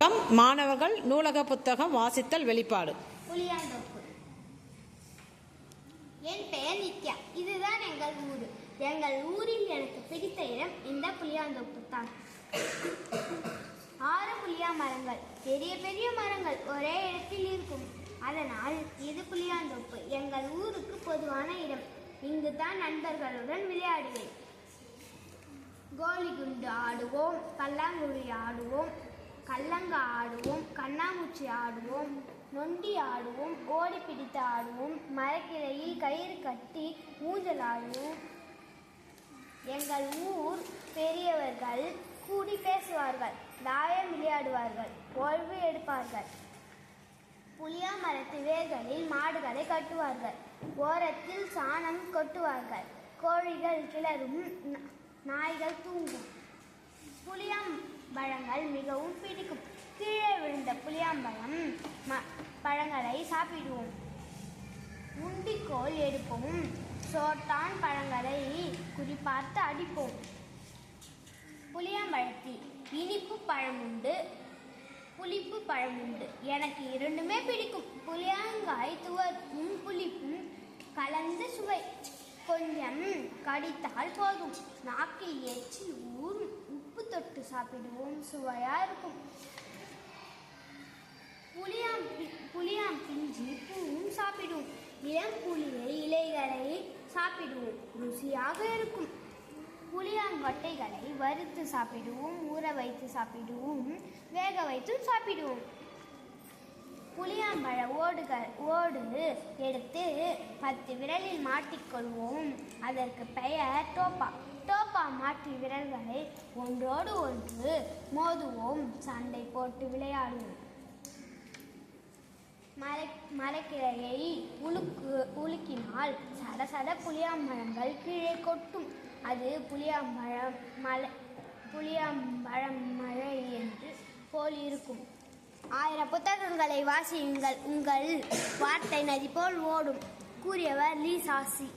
வணக்கம் மாணவர்கள் நூலக புத்தகம் வாசித்தல் வெளிப்பாடு. என் பெயர் நித்யா. இதுதான் எங்கள் ஊர். எங்கள் ஊரில் எனக்கு பிடித்த இடம் இந்த புளியாந்தோப்பு தான். ஆறு புளியா மரங்கள். பெரிய பெரிய மரங்கள் ஒரே இடத்தில் இருக்கும். அதனால் இது புளியாந்தோப்பு எங்கள் ஊருக்கு பொதுவான இடம். இங்கு தான் நண்பர்களுடன் விளையாடுவேன். கோலி குண்டு ஆடுவோம் பல்லாங்குழி ஆடுவோம் கல்லங்க ஆடுவோம் கண்ணாமூச்சி ஆடுவோம் நொண்டி ஆடுவோம் ஓடி பிடித்து ஆடுவோம் மரக்கிளையில் கயிறு கட்டி ஊஞ்சல் ஆடுவோம். எங்கள் ஊர் பெரியவர்கள் கூடி பேசுவார்கள் தாயம் விளையாடுவார்கள் ஓய்வு எடுப்பார்கள். புளியா மரத்து வேர்களில் மாடுகளை கட்டுவார்கள் ஓரத்தில் சாணம் கொட்டுவார்கள் கோழிகள் கிளறும் நாய்கள் தூங்கும். புளியம் பழங்கள் மிகவும் பிடிக்கும். கீழே விழுந்த புளியாம்பழம் ம பழங்களை சாப்பிடுவோம். உண்டிக்கோல் எடுப்போம். சோட்டான் பழங்களை குறிப்பார்த்து அடிப்போம். புளியாம்பழத்தில் இனிப்பு பழம் உண்டு புளிப்பு பழம் உண்டு. எனக்கு இரண்டுமே பிடிக்கும். புளியாங்காய் துவர்ப்பும் புளிப்பும் கடித்தால் போதும். நாக்கில் எச்சி ஊறும். உப்பு தொட்டு சாப்பிடுவோம். சுவையா இருக்கும். புளியாம் புளியாம் பிஞ்சு பூவும் சாப்பிடுவோம். இளம் புளியை இலைகளை சாப்பிடுவோம். ருசியாக இருக்கும். புளியாங்கொட்டைகளை வறுத்து சாப்பிடுவோம். ஊற வைத்து சாப்பிடுவோம். வேக வைத்தும் சாப்பிடுவோம். மழை ஓடுகள் ஓடு எடுத்து பத்து விரலில் மாட்டிக்கொள்வோம். அதற்கு பெயர் டோப்பா டோப்பா மாட்டி விரல்களை ஒன்றோடு ஒன்று மோதுவோம். சண்டை போட்டு விளையாடுவோம். மர மரக்கிளையை உலுக்கு உலுக்கினால் சடசட புளியாம்பழங்கள் கீழே கொட்டும். அது புளியாம்பழம் மலை புளியாம்பழம் மழை என்று போல் இருக்கும். ஆயிரம் புத்தகங்களை வாசியுங்கள். உங்கள் வார்த்தை நதி போல் ஓடும். கூறியவர் லீ சாசி.